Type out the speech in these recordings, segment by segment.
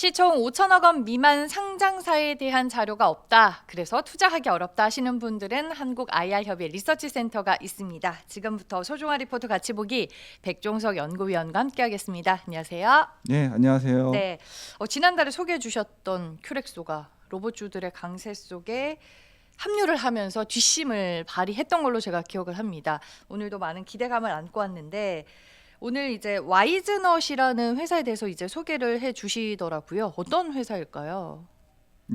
시총 5천억 원 미만 상장사에 대한 자료가 없다. 그래서 투자하기 어렵다 하시는 분들은 한국 IR 협의 리서치 센터가 있습니다. 지금부터 소중한 리포트 같이 보기 백종석 연구위원과 함께하겠습니다. 안녕하세요. 네, 안녕하세요. 네, 어, 지난달에 소개해 주셨던 큐렉소가 로봇주들의 강세 속에 합류를 하면서 뒷심을 발휘했던 걸로 제가 기억을 합니다. 오늘도 많은 기대감을 안고 왔는데 오늘 이제 와이즈넛이라는 회사에 대해서 이제 소개를 해 주시더라고요. 어떤 회사일까요?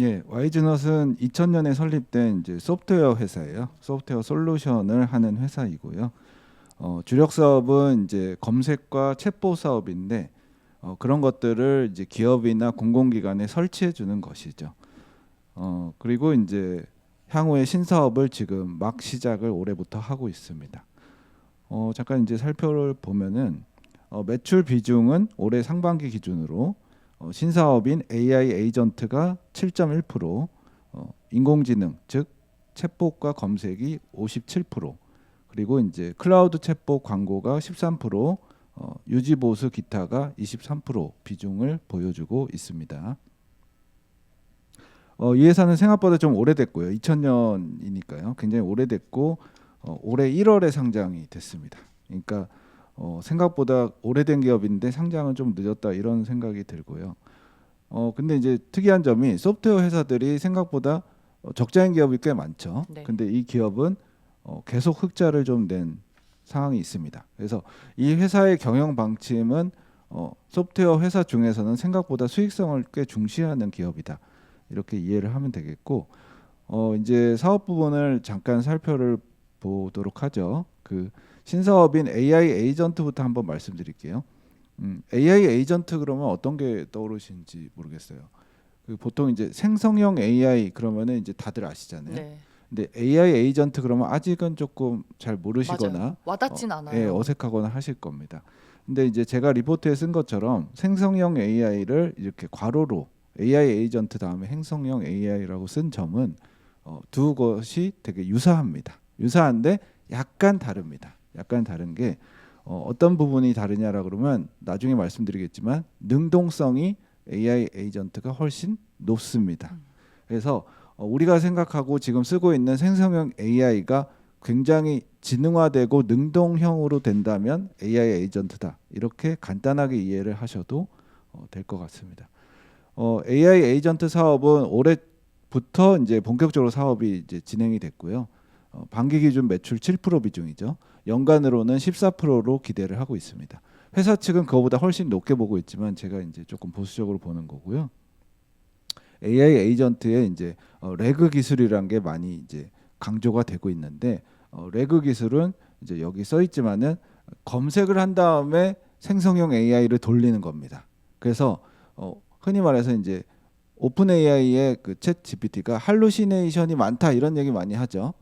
예, 와이즈넛은 2000년에 설립된 이제 소프트웨어 회사예요. 소프트웨어 솔루션을 하는 회사이고요. 어, 주력 사업은 이제 검색과 챗보 사업인데 어, 그런 것들을 이제 기업이나 공공기관에 설치해 주는 것이죠. 어, 그리고 이제 향후에 신사업을 지금 막 시작을 올해부터 하고 있습니다. 어, 잠깐 이제 살펴를 보면은 어, 매출 비중은 올해 상반기 기준으로 어, 신사업인 AI 에이전트가 7.1%, 어, 인공지능 즉 챗봇과 검색이 57%, 그리고 이제 클라우드 챗봇 광고가 13%, 어, 유지 보수 기타가 23% 비중을 보여주고 있습니다. 어, 이 회사는 생각보다 좀 오래됐고요. 2000년이니까요. 굉장히 오래됐고 어, 올해 1월에 상장이 됐습니다. 그러니까 어, 생각보다 오래된 기업인데 상장은 좀 늦었다 이런 생각이 들고요. 어 근데 이제 특이한 점이 소프트웨어 회사들이 생각보다 어, 적자인 기업이 꽤 많죠. 네. 근데 이 기업은 어, 계속 흑자를 좀 낸 상황이 있습니다. 그래서 이 회사의 경영 방침은 어, 소프트웨어 회사 중에서는 생각보다 수익성을 꽤 중시하는 기업이다. 이렇게 이해를 하면 되겠고 어, 이제 사업 부분을 잠깐 살펴를 보도록 하죠. 그 신사업인 AI 에이전트부터 한번 말씀드릴게요. 음, AI 에이전트 그러면 어떤 게 떠오르시는지 모르겠어요. 그 보통 이제 생성형 AI 그러면은 이제 다들 아시잖아요. 네, 근데 AI 에이전트 그러면 아직은 조금 잘 모르시거나 맞아요. 와닿진 않아요. 예, 어색하거나 하실 겁니다. 근데 이제 제가 리포트에 쓴 것처럼 생성형 AI를 이렇게 괄호로 AI 에이전트 다음에 행성형 AI라고 쓴 점은 어, 두 것이 되게 유사합니다. 유사한데 약간 다릅니다. 약간 다른 게 어, 어떤 부분이 다르냐라 그러면 나중에 말씀드리겠지만 능동성이 AI 에이전트가 훨씬 높습니다. 그래서 어, 우리가 생각하고 지금 쓰고 있는 생성형 AI가 굉장히 지능화되고 능동형으로 된다면 AI 에이전트다 이렇게 간단하게 이해를 하셔도 어, 될것 같습니다. 어, AI 에이전트 사업은 올해부터 이제 본격적으로 사업이 이제 진행이 됐고요. 어, 반기 기준 매출 7% 비중이죠. 연간으로는 14%로 기대를 하고 있습니다. 회사 측은 그거보다 훨씬 높게 보고 있지만 제가 이제 조금 보수적으로 보는 거고요. AI 에이전트의 이제 어, 레그 기술이란 게 많이 이제 강조가 되고 있는데 어, 레그 기술은 이제 여기 써 있지만은 검색을 한 다음에 생성형 AI를 돌리는 겁니다. 그래서 어, 흔히 말해서 이제 오픈 AI의 그챗 GPT가 할루시네이션이 많다 이런 얘기 많이 하죠.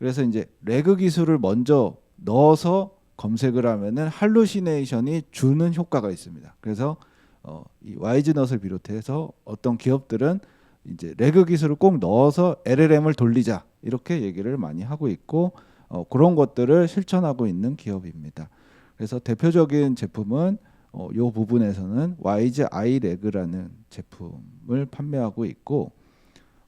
그래서 이제 레그 기술을 먼저 넣어서 검색을 하면은 할루시네이션이 주는 효과가 있습니다. 그래서 어, 이 와이즈넛을 비롯해서 어떤 기업들은 이제 레그 기술을 꼭 넣어서 LLM을 돌리자 이렇게 얘기를 많이 하고 있고 어, 그런 것들을 실천하고 있는 기업입니다. 그래서 대표적인 제품은 어, 요 부분에서는 와이즈 아이 레그라는 제품을 판매하고 있고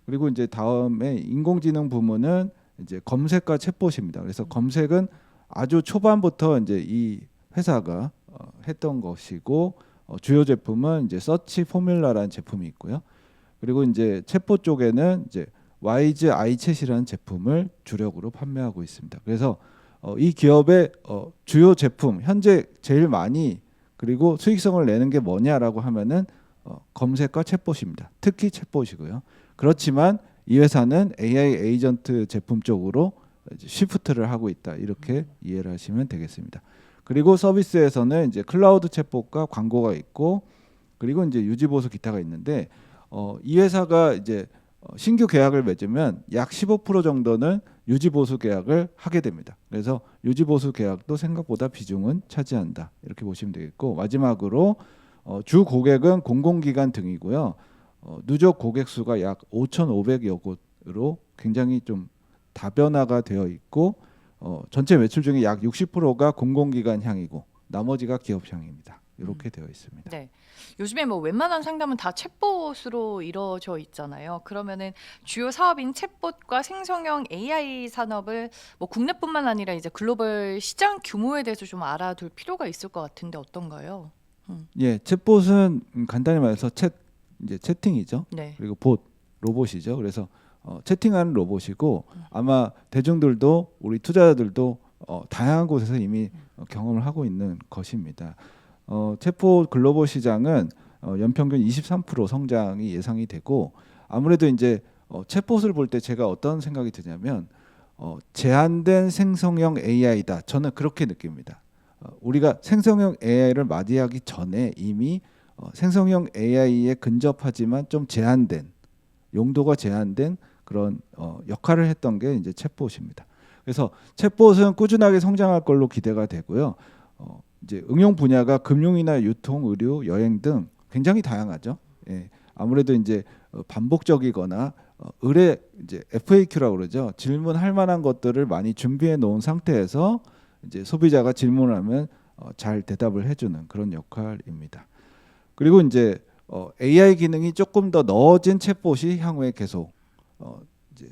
그리고 이제 다음에 인공지능 부문은 이제 검색과 챗봇입니다. 그래서 검색은 아주 초반부터 이제 이 회사가 어, 했던 것이고 어, 주요 제품은 이제 서치 포뮬라라는 제품이 있고요. 그리고 이제 챗봇 쪽에는 이제 와이즈 아이챗이라는 제품을 주력으로 판매하고 있습니다. 그래서 어, 이 기업의 어, 주요 제품 현재 제일 많이 그리고 수익성을 내는 게 뭐냐라고 하면은 어, 검색과 챗봇입니다. 특히 챗봇이고요. 그렇지만 이 회사는 AI 에이전트 제품 쪽으로 시프트를 하고 있다 이렇게 이해를 하시면 되겠습니다. 그리고 서비스에서는 이제 클라우드 챗봇과 광고가 있고 그리고 이제 유지 보수 기타가 있는데 어, 이 회사가 이제 어, 신규 계약을 맺으면 약 15% 정도는 유지 보수 계약을 하게 됩니다. 그래서 유지 보수 계약도 생각보다 비중은 차지한다 이렇게 보시면 되겠고 마지막으로 어, 주 고객은 공공기관 등이고요. 어, 누적 고객 수가 약 5,500여 곳으로 굉장히 좀 다변화가 되어 있고 어, 전체 매출 중에 약 60%가 공공기관 향이고 나머지가 기업 향입니다. 이렇게 되어 있습니다. 네. 요즘에 뭐 웬만한 상담은 다 챗봇으로 이루어져 있잖아요. 그러면은 주요 사업인 챗봇과 생성형 AI 산업을 뭐 국내뿐만 아니라 이제 글로벌 시장 규모에 대해서 좀 알아둘 필요가 있을 것 같은데 어떤가요? 예, 챗봇은 음, 간단히 말해서 챗 이제 채팅이죠. 네. 그리고 봇 로봇이죠. 그래서 어, 채팅하는 로봇이고 아마 대중들도 우리 투자자들도 어, 다양한 곳에서 이미 어, 경험을 하고 있는 것입니다. 어, 챗봇 글로벌 시장은 어, 연평균 23% 성장이 예상이 되고 아무래도 이제 어, 챗봇을 볼 때 제가 어떤 생각이 드냐면 어, 제한된 생성형 AI다. 저는 그렇게 느낍니다. 어, 우리가 생성형 AI를 맞이하기 전에 이미 어, 생성형 AI에 근접하지만 좀 제한된 용도가 제한된 그런 어, 역할을 했던 게 이제 챗봇입니다. 그래서 챗봇은 꾸준하게 성장할 걸로 기대가 되고요. 어, 이제 응용 분야가 금융이나 유통, 의료, 여행 등 굉장히 다양하죠. 예, 아무래도 이제 어, 반복적이거나 어, 의뢰 이제 FAQ라고 그러죠. 질문할 만한 것들을 많이 준비해 놓은 상태에서 이제 소비자가 질문을 하면 어, 잘 대답을 해주는 그런 역할입니다. 그리고 이제 어, AI 기능이 조금 더 넣어진 챗봇이 향후에 계속 어,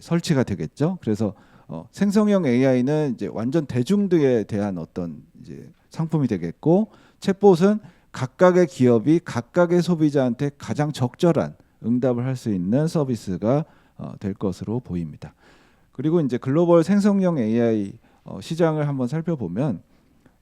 설치가 되겠죠. 그래서 어, 생성형 AI는 이제 완전 대중들에 대한 어떤 이제 상품이 되겠고 챗봇은 각각의 기업이 각각의 소비자한테 가장 적절한 응답을 할 수 있는 서비스가 어, 될 것으로 보입니다. 그리고 이제 글로벌 생성형 AI 어, 시장을 한번 살펴보면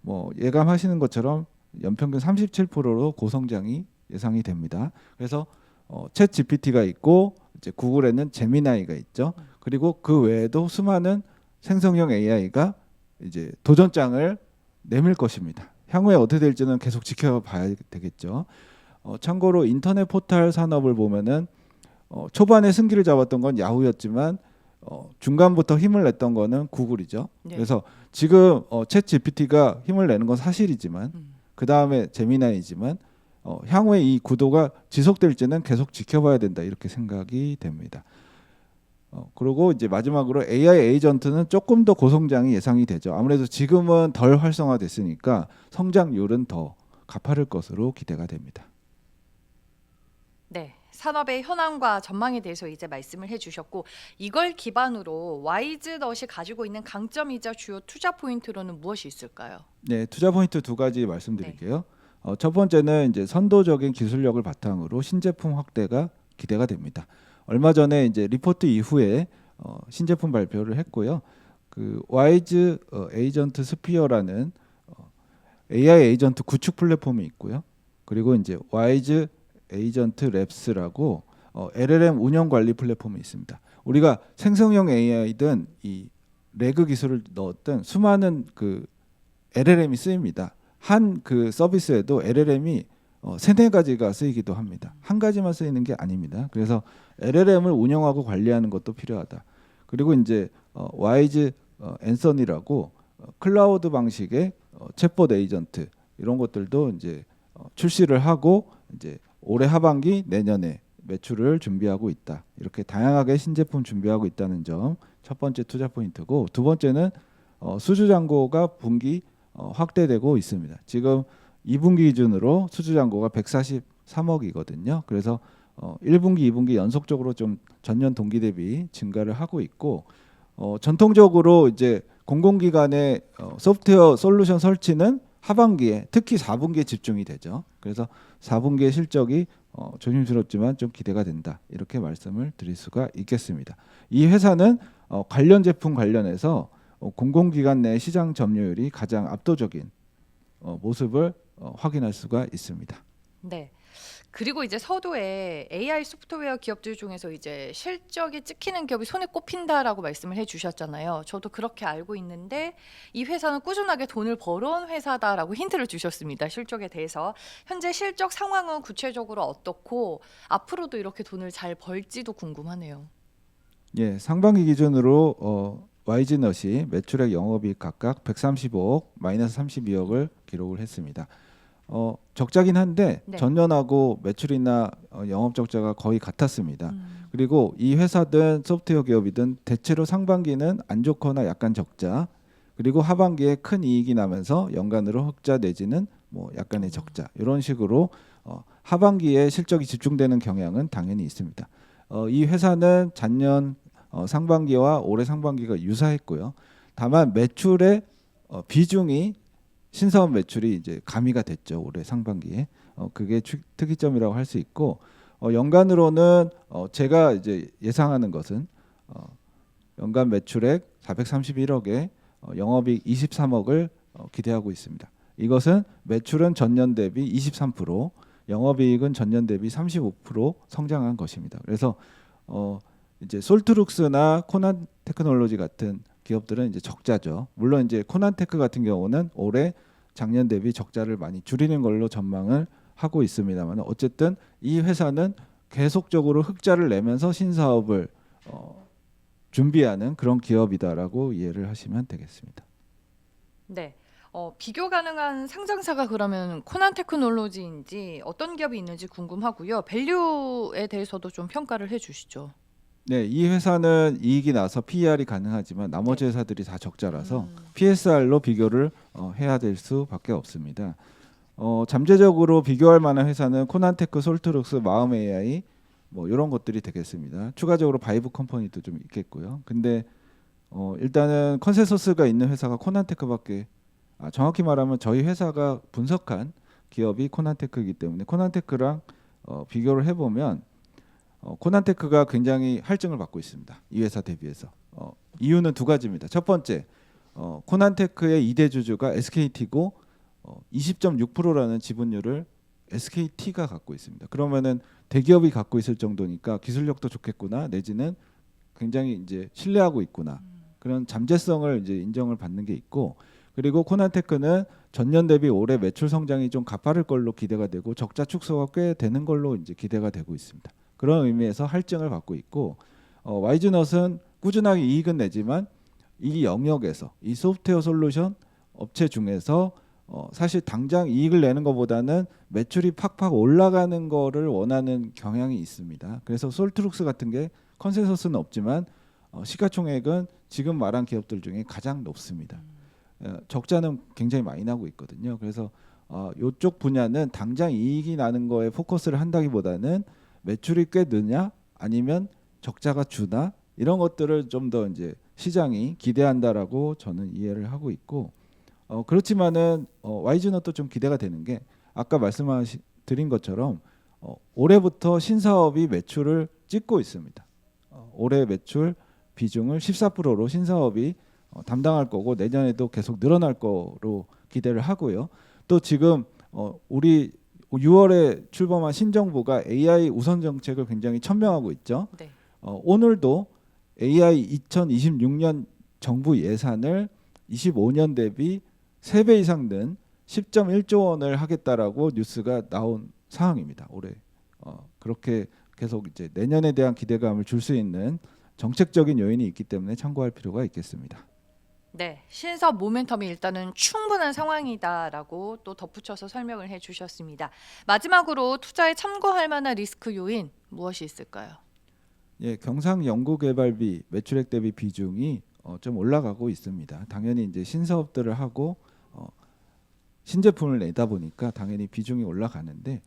뭐 예감하시는 것처럼 연평균 37%로 고성장이 예상이 됩니다. 그래서 어, 챗 GPT가 있고 이제 구글에는 제미나이가 있죠. 그리고 그 외에도 수많은 생성형 AI가 이제 도전장을 내밀 것입니다. 향후에 어떻게 될지는 계속 지켜봐야 되겠죠. 어, 참고로 인터넷 포털 산업을 보면은 어, 초반에 승기를 잡았던 건 야후였지만 어, 중간부터 힘을 냈던 거는 구글이죠. 네. 그래서 지금 어, 챗 GPT가 힘을 내는 건 사실이지만 음. 그 다음에 제미나이지만 어, 향후에 이 구도가 지속될지는 계속 지켜봐야 된다 이렇게 생각이 됩니다. 어, 그리고 이제 마지막으로 AI 에이전트는 조금 더 고성장이 예상이 되죠. 아무래도 지금은 덜 활성화됐으니까 성장률은 더 가파를 것으로 기대가 됩니다. 네. 산업의 현황과 전망에 대해서 이제 말씀을 해주셨고 이걸 기반으로 와이즈넛이 가지고 있는 강점이자 주요 투자 포인트로는 무엇이 있을까요? 네, 투자 포인트 두 가지 말씀드릴게요. 어, 첫 번째는 이제 선도적인 기술력을 바탕으로 신제품 확대가 기대가 됩니다. 얼마 전에 이제 리포트 이후에 어, 신제품 발표를 했고요. 그 와이즈 어, 에이전트 스피어라는 어, AI 에이전트 구축 플랫폼이 있고요. 그리고 이제 와이즈 에이전트 랩스라고 어, LLM 운영 관리 플랫폼이 있습니다. 우리가 생성형 AI든 이 레그 기술을 넣었든 수많은 그 LLM이 쓰입니다. 한 그 서비스에도 LLM이 어, 세네 가지가 쓰이기도 합니다. 한 가지만 쓰이는 게 아닙니다. 그래서 LLM을 운영하고 관리하는 것도 필요하다. 그리고 이제 어, 와이즈 어, 앤선이라고 어, 클라우드 방식의 어, 챗봇 에이전트 이런 것들도 이제 어, 출시를 하고 이제 올해 하반기 내년에 매출을 준비하고 있다. 이렇게 다양하게 신제품 준비하고 있다는 점 첫 번째 투자 포인트고 두 번째는 어, 수주 잔고가 분기 어, 확대되고 있습니다. 지금 2분기 기준으로 수주 잔고가 143억이거든요. 그래서 어, 1분기, 2분기 연속적으로 좀 전년 동기 대비 증가를 하고 있고 어, 전통적으로 이제 공공기관의 어, 소프트웨어 솔루션 설치는 하반기에 특히 4분기에 집중이 되죠. 그래서 4분기의 실적이 어, 조심스럽지만 좀 기대가 된다 이렇게 말씀을 드릴 수가 있겠습니다. 이 회사는 어, 관련 제품 관련해서 어, 공공기관 내 시장 점유율이 가장 압도적인 어, 모습을 어, 확인할 수가 있습니다. 네. 그리고 이제 서두에 AI 소프트웨어 기업들 중에서 이제 실적이 찍히는 기업이 손에 꼽힌다라고 말씀을 해주셨잖아요. 저도 그렇게 알고 있는데 이 회사는 꾸준하게 돈을 벌어온 회사다라고 힌트를 주셨습니다. 실적에 대해서 현재 실적 상황은 구체적으로 어떻고 앞으로도 이렇게 돈을 잘 벌지도 궁금하네요. 예, 상반기 기준으로 어, YG넛이 매출액 영업이익 각각 135억, 마이너스 32억을 기록을 했습니다. 어, 적자긴 한데 네. 전년하고 매출이나 어, 영업 적자가 거의 같았습니다. 음. 그리고 이 회사든 소프트웨어 기업이든 대체로 상반기는 안 좋거나 약간 적자, 그리고 하반기에 큰 이익이 나면서 연간으로 흑자 내지는 뭐 약간의 적자 이런 식으로 어, 하반기에 실적이 집중되는 경향은 당연히 있습니다. 어, 이 회사는 작년 어, 상반기와 올해 상반기가 유사했고요. 다만 매출의 어, 비중이 신사업 매출이 이제 가미가 됐죠 올해 상반기에 어, 그게 추- 특이점이라고 할 수 있고 어, 연간으로는 어, 제가 이제 예상하는 것은 어, 연간 매출액 431억에 어, 영업이익 23억을 어, 기대하고 있습니다. 이것은 매출은 전년 대비 23%, 영업이익은 전년 대비 35% 성장한 것입니다. 그래서 어, 이제 솔트룩스나 코난 테크놀로지 같은 기업들은 이제 적자죠. 물론 이제 코난테크 같은 경우는 올해 작년 대비 적자를 많이 줄이는 걸로 전망을 하고 있습니다만 어쨌든 이 회사는 계속적으로 흑자를 내면서 신사업을 어, 준비하는 그런 기업이다라고 이해를 하시면 되겠습니다. 네. 어, 비교 가능한 상장사가 그러면 코난 테크놀로지인지 어떤 기업이 있는지 궁금하고요. 밸류에 대해서도 좀 평가를 해 주시죠. 네, 이 회사는 이익이 나서 PER이 가능하지만 나머지 회사들이 다 적자라서 음. PSR로 비교를 어, 해야 될 수밖에 없습니다. 어, 잠재적으로 비교할 만한 회사는 코난테크, 솔트룩스, 마음 AI 뭐 이런 것들이 되겠습니다. 추가적으로 바이브 컴퍼니도 좀 있겠고요. 근데 어, 일단은 컨센서스가 있는 회사가 코난테크밖에 아, 정확히 말하면 저희 회사가 분석한 기업이 코난테크이기 때문에 코난테크랑 어, 비교를 해보면 어, 코난테크가 굉장히 할증을 받고 있습니다. 이 회사 대비해서 어, 이유는 두 가지입니다. 첫 번째 어, 코난테크의 2대 주주가 SKT고 어, 20.6%라는 지분율을 SKT가 갖고 있습니다. 그러면은 대기업이 갖고 있을 정도니까 기술력도 좋겠구나 내지는 굉장히 이제 신뢰하고 있구나 그런 잠재성을 이제 인정을 받는 게 있고 그리고 코난테크는 전년 대비 올해 매출 성장이 좀 가파를 걸로 기대가 되고 적자 축소가 꽤 되는 걸로 이제 기대가 되고 있습니다. 그런 의미에서 할증을 받고 있고 어, 와이즈넛은 꾸준하게 이익은 내지만 이 영역에서 이 소프트웨어 솔루션 업체 중에서 어, 사실 당장 이익을 내는 것보다는 매출이 팍팍 올라가는 거를 원하는 경향이 있습니다. 그래서 솔트룩스 같은 게 컨센서스는 없지만 어, 시가총액은 지금 말한 기업들 중에 가장 높습니다. 어, 적자는 굉장히 많이 나고 있거든요. 그래서 어, 이쪽 분야는 당장 이익이 나는 거에 포커스를 한다기보다는 매출이 꽤 느냐 아니면 적자가 주나 이런 것들을 좀 더 이제 시장이 기대한다라고 저는 이해를 하고 있고 어, 그렇지만은 어, 와이즈넛도 좀 기대가 되는 게 아까 말씀드린 것처럼 어, 올해부터 신사업이 매출을 찍고 있습니다. 어, 올해 매출 비중을 14%로 신사업이 어, 담당할 거고 내년에도 계속 늘어날 거로 기대를 하고요. 또 지금 어, 우리 6월에 출범한 신정부가 AI 우선 정책을 굉장히 천명하고 있죠. 네. 어, 오늘도 AI 2026년 정부 예산을 25년 대비 3배 이상 는 10.1조 원을 하겠다라고 뉴스가 나온 상황입니다. 올해 어, 그렇게 계속 이제 내년에 대한 기대감을 줄 수 있는 정책적인 요인이 있기 때문에 참고할 필요가 있겠습니다. 네, 신사업 모멘텀이 일단은 충분한 상황이다라고 또 덧붙여서 설명을 해주셨습니다. 마지막으로 투자에 참고할 만한 리스크 요인 무엇이 있을까요? 예, 경상 연구개발비 매출액 대비 비중이 어, 좀 올라가고 있습니다. 당연히 이제 신사업들을 하고 어, 신제품을 내다 보니까 당연히 비중이 올라가는데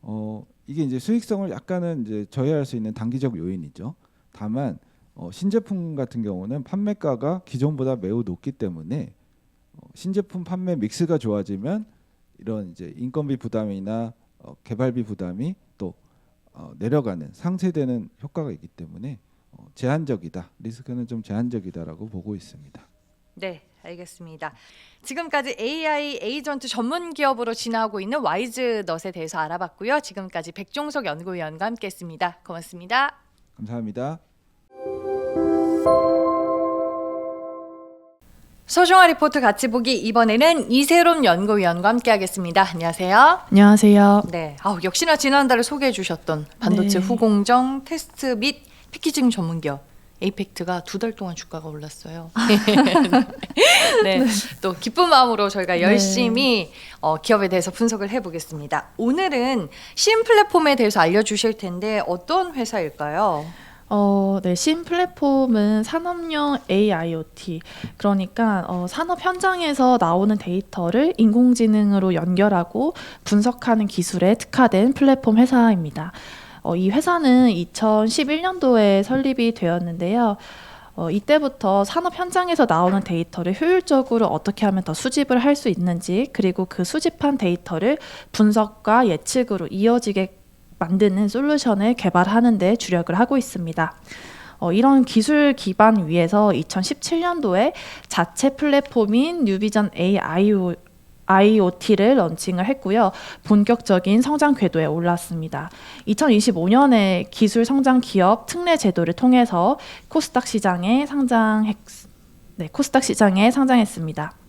어, 이게 이제 수익성을 약간은 이제 저해할 수 있는 단기적 요인이죠. 다만 어, 신제품 같은 경우는 판매가가 기존보다 매우 높기 때문에 어, 신제품 판매 믹스가 좋아지면 이런 이제 인건비 부담이나 어, 개발비 부담이 또 어, 내려가는 상쇄되는 효과가 있기 때문에 어, 제한적이다 리스크는 좀 제한적이다라고 보고 있습니다. 네, 알겠습니다. 지금까지 AI 에이전트 전문 기업으로 진화하고 있는 와이즈넛에 대해서 알아봤고요. 지금까지 백종석 연구위원과 함께했습니다. 고맙습니다. 감사합니다. 소중한 리포트 같이 보기 이번에는 이세롬 연구위원과 함께하겠습니다. 안녕하세요. 안녕하세요. 네, 아우, 역시나 지난달에 소개해 주셨던 반도체 네. 후공정 테스트 및 패키징 전문 기업 에이펙트가 두 달 동안 주가가 올랐어요. 네, 또 기쁜 마음으로 저희가 네. 열심히 어, 기업에 대해서 분석을 해보겠습니다. 오늘은 신 플랫폼에 대해서 알려주실 텐데 어떤 회사일까요? 어, 네, 신 플랫폼은 산업용 AIoT, 그러니까 어, 산업 현장에서 나오는 데이터를 인공지능으로 연결하고 분석하는 기술에 특화된 플랫폼 회사입니다. 어, 이 회사는 2011년도에 설립이 되었는데요. 어, 이때부터 산업 현장에서 나오는 데이터를 효율적으로 어떻게 하면 더 수집을 할 수 있는지, 그리고 그 수집한 데이터를 분석과 예측으로 이어지게 만드는 솔루션을 개발하는 데 주력을 하고 있습니다. 어, 이런 기술 기반 위에서 2017년도에 자체 플랫폼인 뉴비전 AI IoT를 런칭을 했고요. 본격적인 성장 궤도에 올랐습니다. 2025년에 기술 성장 기업 특례 제도를 통해서 코스닥 시장에 상장했 네, 코스닥 시장에 상장했습니다.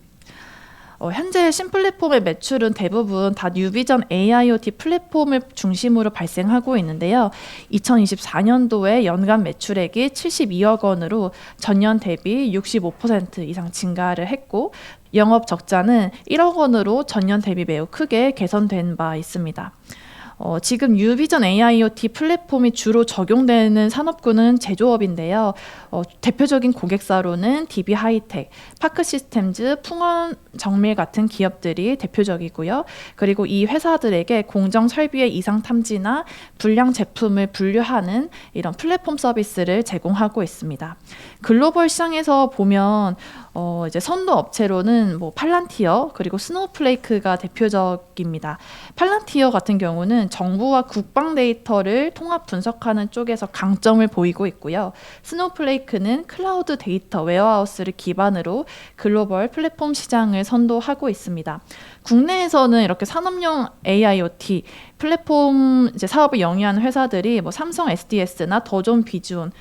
어, 현재 신플랫폼의 매출은 대부분 다 뉴비전 AIoT 플랫폼을 중심으로 발생하고 있는데요. 2024년도에 연간 매출액이 72억 원으로 전년 대비 65% 이상 증가를 했고 영업 적자는 1억 원으로 전년 대비 매우 크게 개선된 바 있습니다. 어, 지금 뉴비전 AIoT 플랫폼이 주로 적용되는 산업군은 제조업인데요. 어, 대표적인 고객사로는 DB 하이텍, 파크 시스템즈, 풍원 정밀 같은 기업들이 대표적이고요. 그리고 이 회사들에게 공정 설비의 이상 탐지나 불량 제품을 분류하는 이런 플랫폼 서비스를 제공하고 있습니다. 글로벌 시장에서 보면 어, 이제 선도 업체로는 뭐 팔란티어 그리고 스노우플레이크가 대표적입니다. 팔란티어 같은 경우는 정부와 국방 데이터를 통합 분석하는 쪽에서 강점을 보이고 있고요. 스노우플레이크는 클라우드 데이터 웨어하우스를 기반으로 글로벌 플랫폼 시장을 선도하고 있습니다. 국내에서는 이렇게 산업용 AIoT 플랫폼 이제 사업을 영위하는 회사들이 뭐 삼성 SDS나 더존 비주온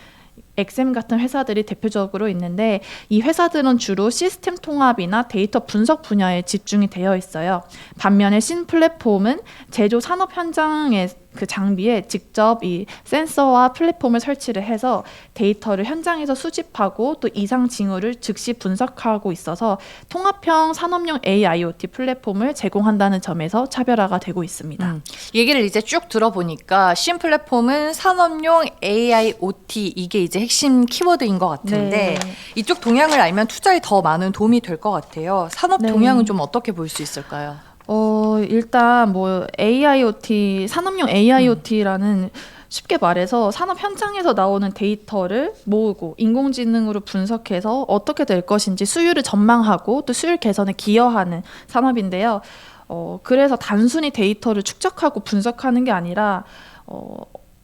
엑셈 같은 회사들이 대표적으로 있는데 이 회사들은 주로 시스템 통합이나 데이터 분석 분야에 집중이 되어 있어요. 반면에 신 플랫폼은 제조 산업 현장의 그 장비에 직접 이 센서와 플랫폼을 설치를 해서 데이터를 현장에서 수집하고 또 이상 징후를 즉시 분석하고 있어서 통합형 산업용 AIoT 플랫폼을 제공한다는 점에서 차별화가 되고 있습니다. 음, 얘기를 이제 쭉 들어보니까 신 플랫폼은 산업용 AIoT 이게 이제 핵심 키워드인 것 같은데 네. 이쪽 동향을 알면 투자에 더 많은 도움이 될 것 같아요. 산업 네. 동향은 좀 어떻게 볼 수 있을까요? 어, 일단 뭐 AIoT, 산업용 AIoT라는 쉽게 말해서 산업 현장에서 나오는 데이터를 모으고 인공지능으로 분석해서 어떻게 될 것인지 수율을 전망하고 또 수율 개선에 기여하는 산업인데요. 어, 그래서 단순히 데이터를 축적하고 분석하는 게 아니라 어,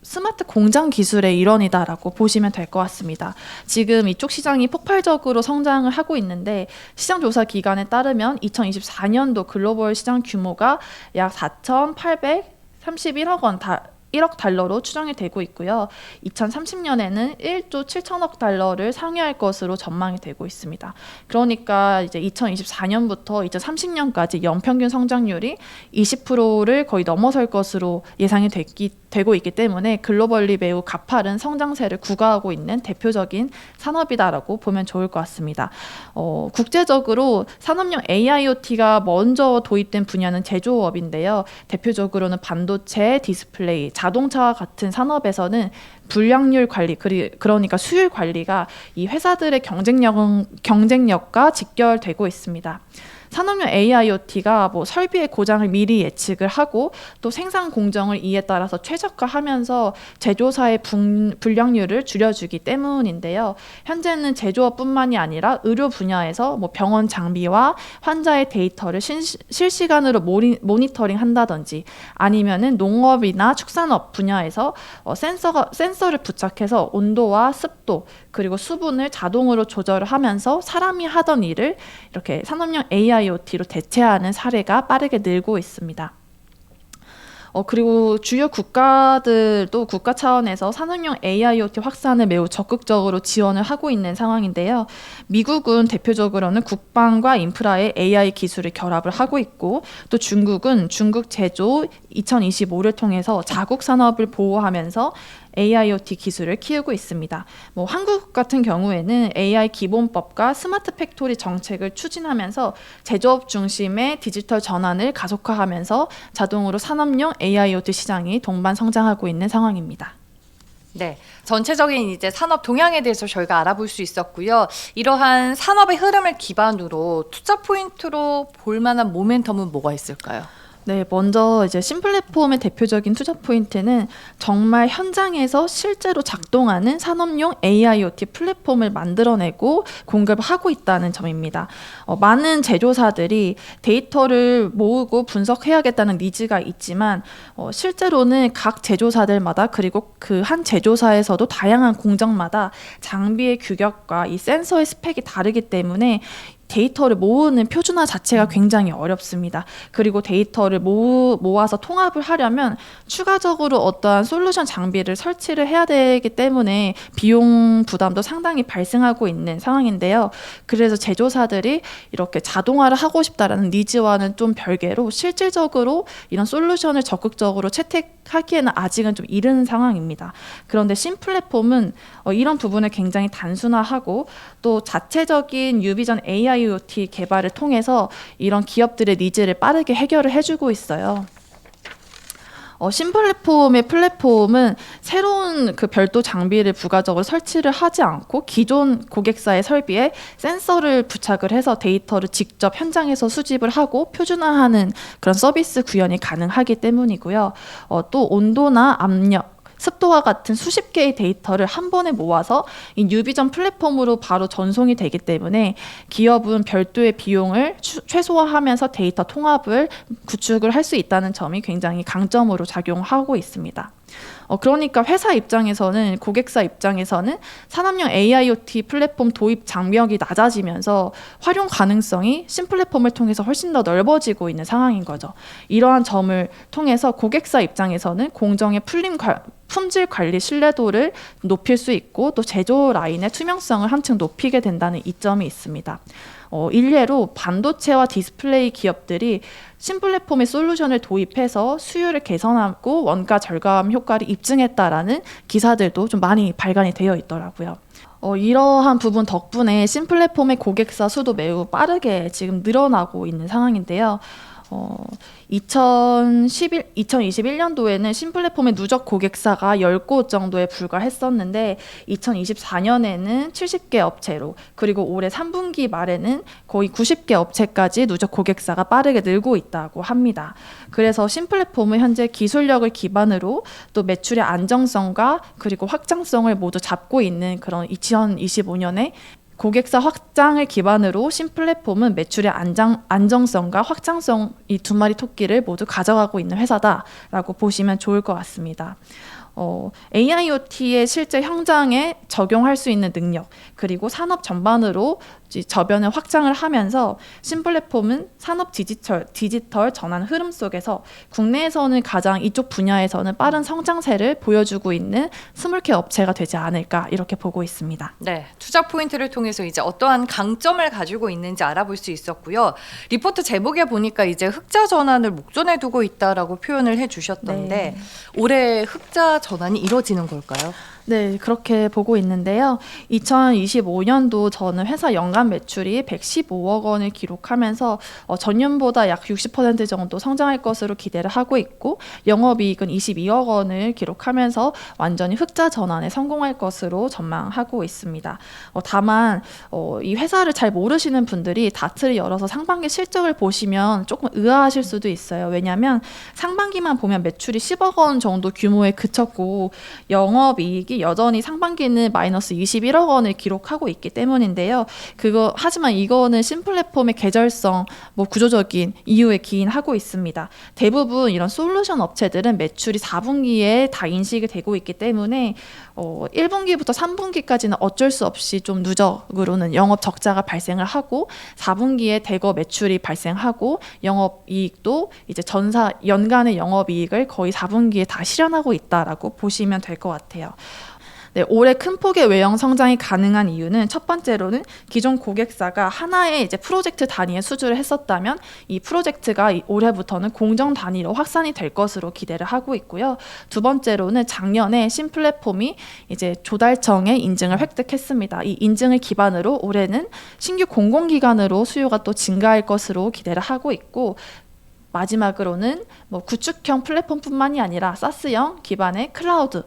스마트 공장 기술의 일원이다라고 보시면 될 것 같습니다. 지금 이쪽 시장이 폭발적으로 성장을 하고 있는데 시장 조사 기관에 따르면 2024년도 글로벌 시장 규모가 약 4,831억 원 다, 1억 달러로 추정이 되고 있고요. 2030년에는 1조 7천억 달러를 상회할 것으로 전망이 되고 있습니다. 그러니까 이제 2024년부터 2030년까지 연평균 성장률이 20%를 거의 넘어설 것으로 예상이 됐기, 되고 있기 때문에 글로벌리 매우 가파른 성장세를 구가하고 있는 대표적인 산업이다라고 보면 좋을 것 같습니다. 어, 국제적으로 산업용 AIoT가 먼저 도입된 분야는 제조업인데요. 대표적으로는 반도체, 디스플레이, 자동차와 같은 산업에서는 불량률 관리, 그러니까 수율 관리가 이 회사들의 경쟁력, 경쟁력과 직결되고 있습니다. 산업용 AIoT가 뭐 설비의 고장을 미리 예측을 하고 또 생산 공정을 이에 따라서 최적화하면서 제조사의 분, 불량률을 줄여주기 때문인데요. 현재는 제조업뿐만이 아니라 의료 분야에서 뭐 병원 장비와 환자의 데이터를 신, 실시간으로 모니, 모니터링 한다든지 아니면은 농업이나 축산업 분야에서 어, 센서가 센서를 부착해서 온도와 습도 그리고 수분을 자동으로 조절을 하면서 사람이 하던 일을 이렇게 산업용 AIoT로 대체하는 사례가 빠르게 늘고 있습니다. 어, 그리고 주요 국가들도 국가 차원에서 산업용 AIoT 확산을 매우 적극적으로 지원을 하고 있는 상황인데요. 미국은 대표적으로는 국방과 인프라에 AI 기술을 결합을 하고 있고 또 중국은 중국 제조 2025를 통해서 자국 산업을 보호하면서 AIoT 기술을 키우고 있습니다. 뭐 한국 같은 경우에는 AI 기본법과 스마트 팩토리 정책을 추진하면서 제조업 중심의 디지털 전환을 가속화하면서 자동으로 산업용 AIoT 시장이 동반 성장하고 있는 상황입니다. 네, 전체적인 이제 산업 동향에 대해서 저희가 알아볼 수 있었고요. 이러한 산업의 흐름을 기반으로 투자 포인트로 볼 만한 모멘텀은 뭐가 있을까요? 네, 먼저 이제 신플랫폼의 대표적인 투자 포인트는 정말 현장에서 실제로 작동하는 산업용 AIoT 플랫폼을 만들어내고 공급을 하고 있다는 점입니다. 어, 많은 제조사들이 데이터를 모으고 분석해야겠다는 니즈가 있지만 어, 실제로는 각 제조사들마다 그리고 그 한 제조사에서도 다양한 공정마다 장비의 규격과 이 센서의 스펙이 다르기 때문에 데이터를 모으는 표준화 자체가 굉장히 어렵습니다. 그리고 데이터를 모, 모아서 통합을 하려면 추가적으로 어떠한 솔루션 장비를 설치를 해야 되기 때문에 비용 부담도 상당히 발생하고 있는 상황인데요. 그래서 제조사들이 이렇게 자동화를 하고 싶다라는 니즈와는 좀 별개로 실질적으로 이런 솔루션을 적극적으로 채택하기에는 아직은 좀 이른 상황입니다. 그런데 신플랫폼은 어, 이런 부분을 굉장히 단순화하고 또 자체적인 유비전 AIoT 개발을 통해서 이런 기업들의 니즈를 빠르게 해결을 해주고 있어요. 어, 신플랫폼의 플랫폼은 새로운 그 별도 장비를 부가적으로 설치를 하지 않고 기존 고객사의 설비에 센서를 부착을 해서 데이터를 직접 현장에서 수집을 하고 표준화하는 그런 서비스 구현이 가능하기 때문이고요. 어, 또 온도나 압력 습도와 같은 수십 개의 데이터를 한 번에 모아서 이 뉴비전 플랫폼으로 바로 전송이 되기 때문에 기업은 별도의 비용을 추- 최소화하면서 데이터 통합을 구축을 할 수 있다는 점이 굉장히 강점으로 작용하고 있습니다. 어, 그러니까 회사 입장에서는 고객사 입장에서는 산업용 AIoT 플랫폼 도입 장벽이 낮아지면서 활용 가능성이 신플랫폼을 통해서 훨씬 더 넓어지고 있는 상황인 거죠. 이러한 점을 통해서 고객사 입장에서는 공정의 풀림 관- 품질 관리 신뢰도를 높일 수 있고 또 제조 라인의 투명성을 한층 높이게 된다는 이점이 있습니다. 어, 일례로 반도체와 디스플레이 기업들이 신플랫폼의 솔루션을 도입해서 수율을 개선하고 원가 절감 효과를 입증했다라는 기사들도 좀 많이 발간이 되어 있더라고요. 어, 이러한 부분 덕분에 신플랫폼의 고객사 수도 매우 빠르게 지금 늘어나고 있는 상황인데요. 어, 2011, 2021년도에는 신플랫폼의 누적 고객사가 10곳 정도에 불과했었는데 2024년에는 70개 업체로 그리고 올해 3분기 말에는 거의 90개 업체까지 누적 고객사가 빠르게 늘고 있다고 합니다. 그래서 신플랫폼은 현재 기술력을 기반으로 또 매출의 안정성과 그리고 확장성을 모두 잡고 있는 그런 2025년에 고객사 확장을 기반으로 신플랫폼은 매출의 안정, 안정성과 확장성 이 두 마리 토끼를 모두 가져가고 있는 회사다라고 보시면 좋을 것 같습니다. 어, AIoT의 실제 현장에 적용할 수 있는 능력 그리고 산업 전반으로 이 저변을 확장을 하면서 신플랫폼은 산업 디지털 디지털 전환 흐름 속에서 국내에서는 가장 이쪽 분야에서는 빠른 성장세를 보여주고 있는 스물케 업체가 되지 않을까 이렇게 보고 있습니다. 네, 투자 포인트를 통해서 이제 어떠한 강점을 가지고 있는지 알아볼 수 있었고요. 리포트 제목에 보니까 이제 흑자 전환을 목전에 두고 있다라고 표현을 해주셨던데 올해 흑자 전환이 이루어지는 걸까요? 네, 그렇게 보고 있는데요. 2025년도 저는 회사 연간 매출이 115억 원을 기록하면서 어, 전년보다 약 60% 정도 성장할 것으로 기대를 하고 있고 영업이익은 22억 원을 기록하면서 완전히 흑자 전환에 성공할 것으로 전망하고 있습니다. 어, 다만 어, 이 회사를 잘 모르시는 분들이 다트를 열어서 상반기 실적을 보시면 조금 의아하실 수도 있어요. 왜냐하면 상반기만 보면 매출이 10억 원 정도 규모에 그쳤고 영업이익이 여전히 상반기는 마이너스 21억 원을 기록하고 있기 때문인데요. 그거 하지만 이거는 신플랫폼의 계절성, 뭐 구조적인 이유에 기인하고 있습니다. 대부분 이런 솔루션 업체들은 매출이 4분기에 다 인식이 되고 있기 때문에 어, 1분기부터 3분기까지는 어쩔 수 없이 좀 누적으로는 영업 적자가 발생을 하고 4분기에 대거 매출이 발생하고 영업 이익도 이제 전사 연간의 영업 이익을 거의 4분기에 다 실현하고 있다라고 보시면 될 것 같아요. 네, 올해 큰 폭의 외형 성장이 가능한 이유는 첫 번째로는 기존 고객사가 하나의 이제 프로젝트 단위의 수주를 했었다면 이 프로젝트가 이- 올해부터는 공정 단위로 확산이 될 것으로 기대를 하고 있고요. 두 번째로는 작년에 신플랫폼이 이제 조달청의 인증을 획득했습니다. 이 인증을 기반으로 올해는 신규 공공기관으로 수요가 또 증가할 것으로 기대를 하고 있고 마지막으로는 뭐 구축형 플랫폼뿐만이 아니라 사스형 기반의 클라우드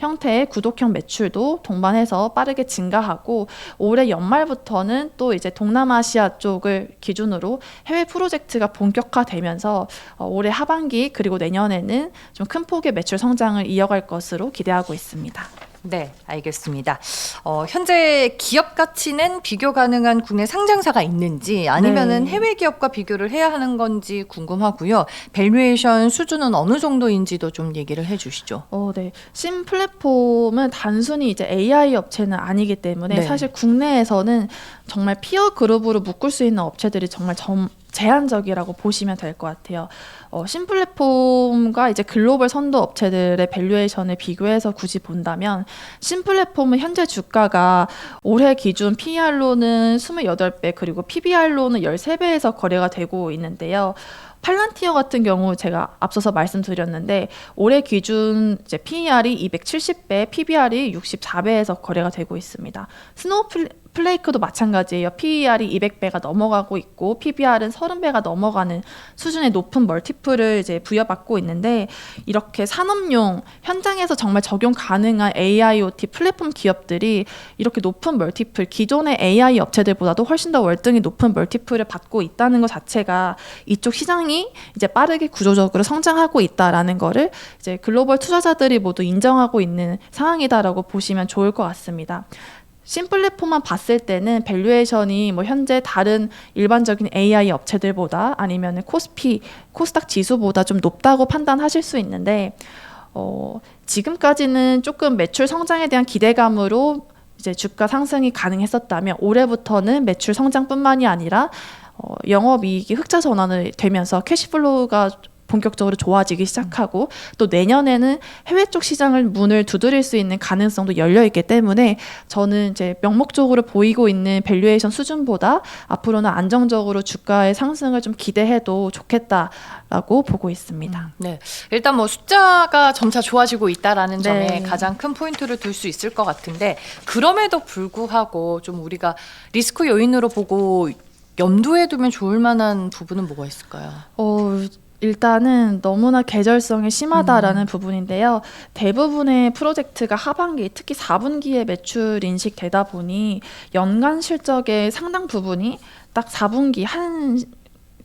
형태의 구독형 매출도 동반해서 빠르게 증가하고 올해 연말부터는 또 이제 동남아시아 쪽을 기준으로 해외 프로젝트가 본격화되면서 어, 올해 하반기 그리고 내년에는 좀 큰 폭의 매출 성장을 이어갈 것으로 기대하고 있습니다. 네, 알겠습니다. 어, 현재 기업 가치는 비교 가능한 국내 상장사가 있는지 아니면은 네. 해외 기업과 비교를 해야 하는 건지 궁금하고요. 밸류에이션 수준은 어느 정도인지도 좀 얘기를 해주시죠. 어, 네. 심 플랫폼은 단순히 이제 AI 업체는 아니기 때문에 네. 사실 국내에서는 정말 피어 그룹으로 묶을 수 있는 업체들이 정말 점, 제한적이라고 보시면 될 것 같아요. 어, 신 플랫폼과 이제 글로벌 선도 업체들의 밸류에이션을 비교해서 굳이 본다면 신 플랫폼은 현재 주가가 올해 기준 PER로는 28배 그리고 PBR로는 13배에서 거래가 되고 있는데요. 팔란티어 같은 경우 제가 앞서서 말씀드렸는데 올해 기준 이제 PER이 270배, PBR이 64배에서 거래가 되고 있습니다. 스노우 플 레이크도 마찬가지예요. PER이 200배가 넘어가고 있고 PBR은 30배가 넘어가는 수준의 높은 멀티플을 이제 부여받고 있는데 이렇게 산업용 현장에서 정말 적용 가능한 AIoT 플랫폼 기업들이 이렇게 높은 멀티플 기존의 AI 업체들보다도 훨씬 더 월등히 높은 멀티플을 받고 있다는 것 자체가 이쪽 시장이 이제 빠르게 구조적으로 성장하고 있다라는 거를 이제 글로벌 투자자들이 모두 인정하고 있는 상황이다라고 보시면 좋을 것 같습니다. 심플랫폼만 봤을 때는 밸류에이션이 뭐 현재 다른 일반적인 AI 업체들보다 아니면 코스피 코스닥 지수보다 좀 높다고 판단하실 수 있는데 어, 지금까지는 조금 매출 성장에 대한 기대감으로 이제 주가 상승이 가능했었다면 올해부터는 매출 성장뿐만이 아니라 어, 영업이익이 흑자 전환을 되면서 캐시플로우가 본격적으로 좋아지기 시작하고 또 내년에는 해외 쪽 시장을 문을 두드릴 수 있는 가능성도 열려 있기 때문에 저는 이제 명목적으로 보이고 있는 밸류에이션 수준보다 앞으로는 안정적으로 주가의 상승을 좀 기대해도 좋겠다라고 보고 있습니다. 네, 일단 뭐 숫자가 점차 좋아지고 있다라는 네. 점에 가장 큰 포인트를 둘 수 있을 것 같은데 그럼에도 불구하고 좀 우리가 리스크 요인으로 보고 염두에 두면 좋을 만한 부분은 뭐가 있을까요? 어, 일단은 너무나 계절성이 심하다라는 부분인데요. 대부분의 프로젝트가 하반기, 특히 4분기에 매출 인식되다 보니 연간 실적의 상당 부분이 딱 4분기 한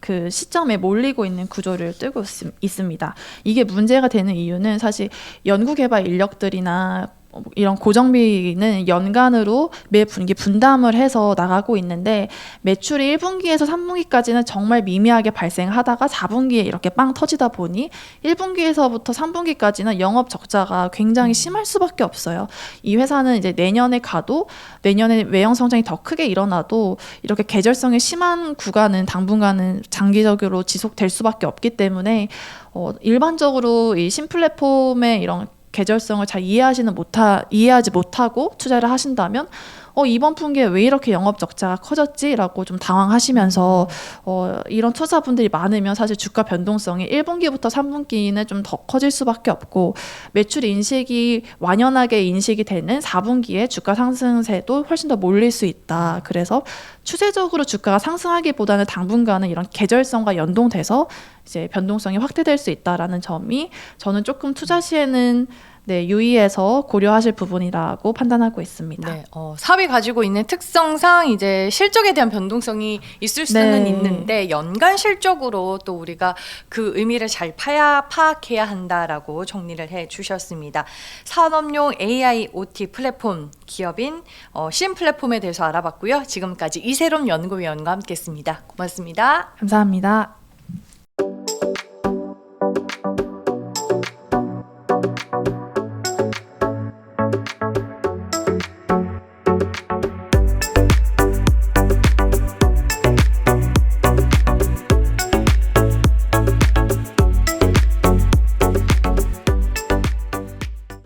그 시점에 몰리고 있는 구조를 있- 있습니다. 이게 문제가 되는 이유는 사실 연구개발 인력들이나 뭐 이런 고정비는 연간으로 매 분기 분담을 해서 나가고 있는데 매출이 1분기에서 3분기까지는 정말 미미하게 발생하다가 4분기에 이렇게 빵 터지다 보니 1분기에서부터 3분기까지는 영업 적자가 굉장히 심할 수밖에 없어요. 이 회사는 이제 내년에 가도 내년에 외형 성장이 더 크게 일어나도 이렇게 계절성이 심한 구간은 당분간은 장기적으로 지속될 수밖에 없기 때문에 어, 일반적으로 이 신플랫폼의 이런 계절성을 잘 이해하시는 못하 이해하지 못하고 투자를 하신다면 어 이번 분기에 왜 이렇게 영업 적자가 커졌지라고 좀 당황하시면서 어 이런 투자분들이 많으면 사실 주가 변동성이 1분기부터 3분기는 좀 더 커질 수밖에 없고 매출 인식이 완연하게 인식이 되는 4분기에 주가 상승세도 훨씬 더 몰릴 수 있다. 그래서 추세적으로 주가가 상승하기보다는 당분간은 이런 계절성과 연동돼서 이제 변동성이 확대될 수 있다라는 점이 저는 조금 투자 시에는 네, 유의해서 고려하실 부분이라고 판단하고 있습니다. 네, 어, 사업이 가지고 있는 특성상 이제 실적에 대한 변동성이 있을 수는 네. 있는데 연간 실적으로 또 우리가 그 의미를 잘 파야 파악해야 한다라고 정리를 해 주셨습니다. 산업용 AI OT 플랫폼 기업인 어, 신 플랫폼에 대해서 알아봤고요. 지금까지 이세롬 연구위원과 함께했습니다. 고맙습니다. 감사합니다.